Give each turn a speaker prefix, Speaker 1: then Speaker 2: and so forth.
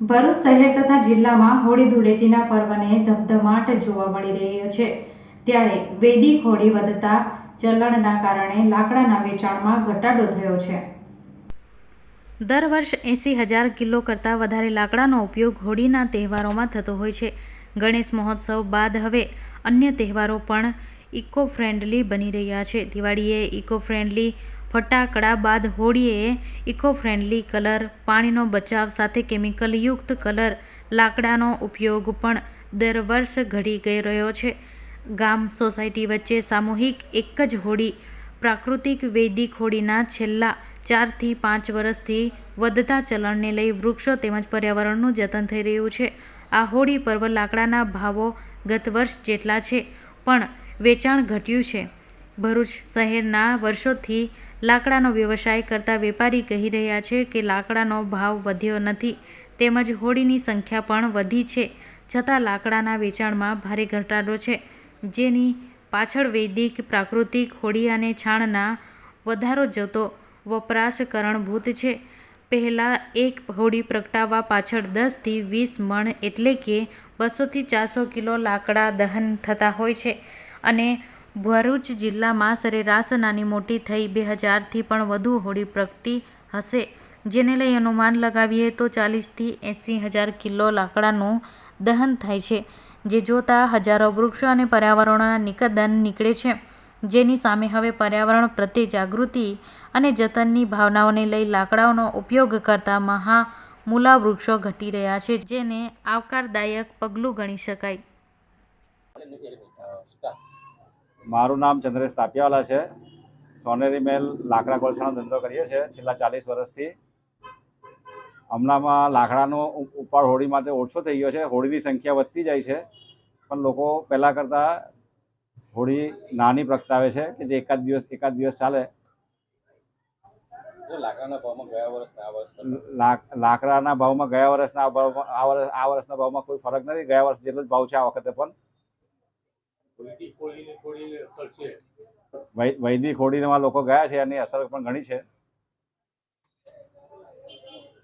Speaker 1: ભરૂચ શહેર તથા જિલ્લામાં હોળી ધૂળેટીના પર્વને ધમધમાટ જોવા મળી રહ્યો છે. ત્યારે વૈદિક હોળી વધતા ચલણના કારણે લાકડાના વેચાણમાં ઘટાડો થયો છે. દર વર્ષ એંસી હજાર કિલો કરતાં વધારે લાકડાનો ઉપયોગ હોળીના તહેવારોમાં થતો હોય છે. ગણેશ મહોત્સવ બાદ હવે અન્ય તહેવારો પણ ઇકો ફ્રેન્ડલી બની રહ્યા છે. દિવાળીએ ઇકો ફ્રેન્ડલી ફટાકડા બાદ હોળીએ ઇકો ફ્રેન્ડલી કલર, પાણીનો બચાવ સાથે કેમિકલયુક્ત કલર, લાકડાનો ઉપયોગ પણ દર વર્ષ ઘટી ગઈ રહ્યો છે. ગામ સોસાયટી વચ્ચે સામૂહિક એક જ હોળી, પ્રાકૃતિક વૈદિક હોળીના છેલ્લા ચારથી પાંચ વર્ષથી વધતા ચલણને લઈ વૃક્ષો તેમજ પર્યાવરણનું જતન થઈ રહ્યું છે. આ હોળી પર્વ લાકડાના ભાવો ગત વર્ષ જેટલા છે, પણ વેચાણ ઘટ્યું છે. ભરૂચ શહેરના વર્ષોથી લાકડાનો વ્યવસાય કરતા વેપારી કહી રહ્યા છે કે લાકડાનો ભાવ વધ્યો નથી. તેમજ હોડીની સંખ્યા પણ વધી છે. છતાં લાકડાના વેચાણમાં ભારે ઘટાડો છે. જેની પાછળ વૈદિક, પ્રાકૃતિક હોડી અને છાણના વધારો જતો વપરાશ કરણભૂત છે. પહેલાં એક હોડી પ્રગટાવવા પાછળ દસથી વીસ મણ એટલે કે બસોથી ચારસો કિલો લાકડા દહન થતા હોય છે. અને ભરૂચ જિલ્લામાં સરેરાશ નાની મોટી થઈ બે હજારથી પણ વધુ હોળી પ્રગટી હશે. જેને લઈ અનુમાન લગાવીએ તો ચાલીસથી એંસી હજાર કિલો લાકડાનું દહન થાય છે. જે જોતા હજારો વૃક્ષો અને પર્યાવરણના નિકદન નીકળે છે. જેની સામે હવે પર્યાવરણ પ્રત્યે જાગૃતિ અને જતનની ભાવનાઓને લઈ લાકડાઓનો ઉપયોગ કરતા મહામૂલા વૃક્ષો ઘટી રહ્યા છે, જેને આવકારદાયક પગલું ગણી શકાય.
Speaker 2: મારું નામ ચંદ્રેશ તાપિયાવાલા છે. સોનેરી મેલ લાકડા કોલસાનો ધંધો કરીએ છીએ. છેલ્લા ચાલીસ વર્ષથી હમણાંમાં લાકડાનો ઉપાડ હોળી માટે ઓછો થઈ ગયો છે. હોળીની સંખ્યા વધતી જાય છે. પણ લોકો પહેલાં કરતાં હોળી નાની પ્રગટાવે છે કે જે એકાદ દિવસ એકાદ દિવસ ચાલે.
Speaker 3: લાકડાના ભાવમાં ગયા
Speaker 2: વર્ષના આ વર્ષ આ વર્ષના ભાવમાં કોઈ ફરક નથી. ગયા વર્ષ જેટલો જ ભાવ છે આ વખતે પણ. વૈદિક હોળીમાં લોકો ગયા છે એની અસર પણ ઘણી છે.